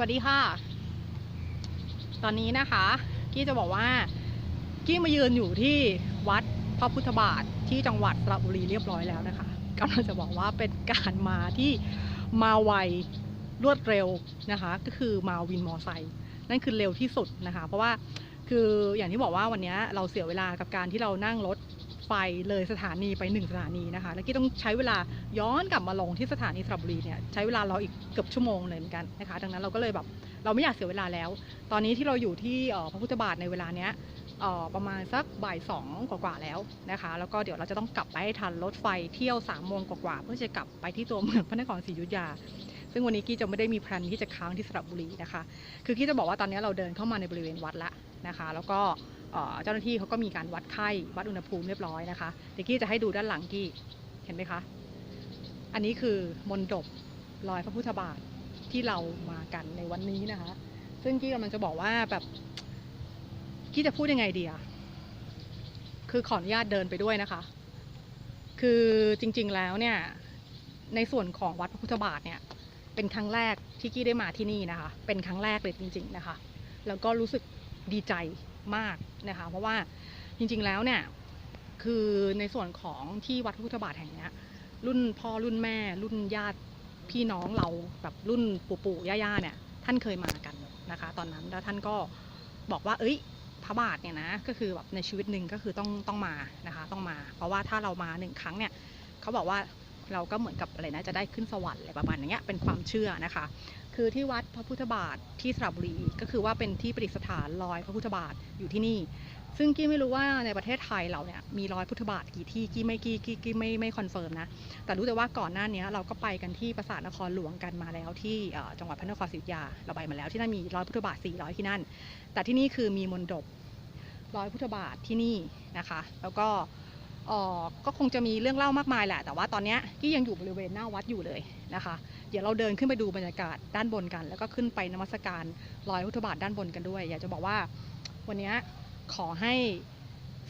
สวัสดีค่ะ ตอนนี้นะคะ กี้จะบอกว่า กี้มายืนอยู่ที่วัดพระพุทธบาทที่จังหวัดสระบุรีเรียบร้อยแล้วนะคะกำลังจะบอกว่าเป็นการมาที่มาไวรวดเร็วนะคะ ก็คือมาวินมอไซค์นั่นคือเร็วที่สุดนะคะ เพราะว่าคืออย่างที่บอกว่าวันนี้เราเสียเวลากับการที่เรานั่งรถ ไฟเลยสถานีไปหนึ่งสถานีนะคะ แล้วกี้ต้องใช้เวลาย้อนกลับมาลงที่สถานีสระบุรีเนี่ยใช้เวลารออีกเกือบชั่วโมงเลยเหมือนกันนะคะ ดังนั้นเราก็เลยแบบเราไม่อยากเสียเวลาแล้ว ตอนนี้ที่เราอยู่ที่พระพุทธบาทในเวลาเนี้ยประมาณสักบ่ายสองกว่าๆแล้วนะคะ แล้วก็เดี๋ยวเราจะต้องกลับไปให้ทันรถไฟเที่ยว3ามโมงกว่าๆเพื่อจะกลับไปที่ตัวเมืองพระนครศรีอยุธยาซึ่งวันนี้กี้จะไม่ได้มีแพลนที่จะค้างที่สระบุรีนะคะ คือกี้จะบอกว่าตอนนี้เราเดินเข้ามาในบริเวณวัดแล้วนะคะ แล้วก็ เจ้าหน้าที่เขาก็มีการวัดไข้วัดอุณหภูมิเรียบร้อยนะคะเดี๋ยวกี้จะให้ดูด้านหลังกี้เห็นไหมคะ อันนี้คือมนดบรอยพระพุทธบาทที่เรามากันในวันนี้นะคะ ซึ่งกี้กำลังจะบอกว่าแบบกี้จะพูดยังไงดีอะคือขออนุญาตเดินไปด้วยนะคะ คือจริงๆแล้วเนี่ยในส่วนของวัดพระพุทธบาทเนี่ยเป็นครั้งแรกที่กี้ได้มาที่นี่นะคะ เป็นครั้งแรกเลยจริง ๆนะคะ แล้วก็รู้สึกดีใจ มากนะคะ เพราะว่าจริงๆแล้วเนี่ยคือในส่วนของที่วัดพุทธบาทแห่งนี้รุ่นพ่อรุ่นแม่ รุ่นญาติพี่น้องเราแบบรุ่นปู่ปู่ย่าย่าเนี่ยท่านเคยมากันนะคะ ตอนนั้นแล้วท่านก็บอกว่า เอ้ยพระบาทเนี่ยนะก็คือแบบในชีวิตหนึ่งก็คือต้องต้องมานะคะ ต้องมา เพราะว่าถ้าเรามาหนึ่งครั้งเนี่ยเขาบอกว่า เราก็เหมือนกับอะไรนะจะได้ขึ้นสวรรค์อะไรประมาณอย่างเงี้ยเป็นความเชื่อนะคะ คือที่วัดพระพุทธบาทที่สระบุรีก็คือว่าเป็นที่ประดิษฐานรอยพระพุทธบาทอยู่ที่นี่ ซึ่งกี้ไม่รู้ว่าในประเทศไทยเราเนี่ยมีรอยพุทธบาทกี่ที่กี้ไม่กี้กี้กี้ไม่ไม่คอนเฟิร์มนะแต่รู้แต่ว่าก่อนหน้านี้เราก็ไปกันที่ปราสาทนครหลวงกันมาแล้วที่จังหวัดพระนครศรีอยุธยาเราไปมาแล้วที่นั่นมีรอยพุทธบาท 400 ที่นั่น แต่ที่นี่คือมีมนดบรอยพุทธบาทที่นี่นะคะ แล้วก็ ก็คงจะมีเรื่องเล่ามากมายแหละ แต่ว่าตอนนี้กี้ยังอยู่บริเวณหน้าวัดอยู่เลยนะคะ เดี๋ยวเราเดินขึ้นไปดูบรรยากาศด้านบนกัน แล้วก็ขึ้นไปนมัสการรอยพุทธบาทด้านบนกันด้วย อยากจะบอกว่าวันนี้ขอให้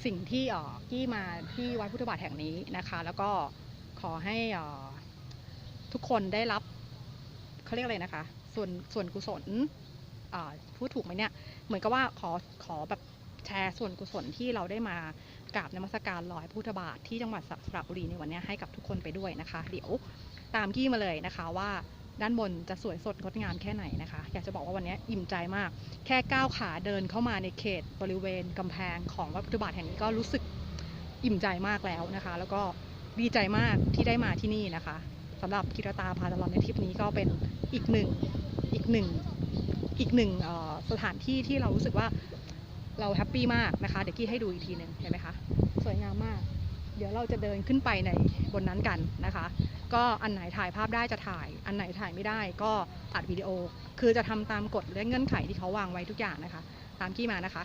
สิ่งที่ออกี้มาที่วัดพุทธบาทแห่งนี้นะคะ แล้วก็ขอให้ออทุกคนได้รับเขาเรียกอะไรนะคะ ส่วนส่วนกุศลพูดถูกไหมเนี่ย เหมือนกับว่าขอขอแบบแชร์ส่วนกุศลที่เราได้มา กราบนมัสการรอยพุทธบาทที่จังหวัดสระบุรีในวันนี้ให้กับทุกคนไปด้วยนะคะ เดี๋ยวตามกี้มาเลยนะคะว่าด้านบนจะสวยสดงดงามแค่ไหนนะคะ อยากจะบอกว่าวันนี้อิ่มใจมาก แค่ก้าวขาเดินเข้ามาในเขตบริเวณกำแพงของวัดพุทธบาทแห่งนี้ก็รู้สึกอิ่มใจมากแล้วนะคะ แล้วก็ดีใจมากที่ได้มาที่นี่นะคะสำหรับกิรตาพาตลอดในทริปนี้ก็เป็นอีกหนึ่งอีกหนึ่งอีกหนึ่งสถานที่ที่เรารู้สึกว่า เราแฮปปี้มากนะคะ เดี๋ยวกี้ให้ดูอีกทีหนึ่งเห็นไหมคะ สวยงามมาก เดี๋ยวเราจะเดินขึ้นไปในบนนั้นกันนะคะ ก็อันไหนถ่ายภาพได้จะถ่าย อันไหนถ่ายไม่ได้ก็อัดวิดีโอ คือจะทำตามกฎและเงื่อนไขที่เขาวางไว้ทุกอย่างนะคะ ตามกี้มานะคะ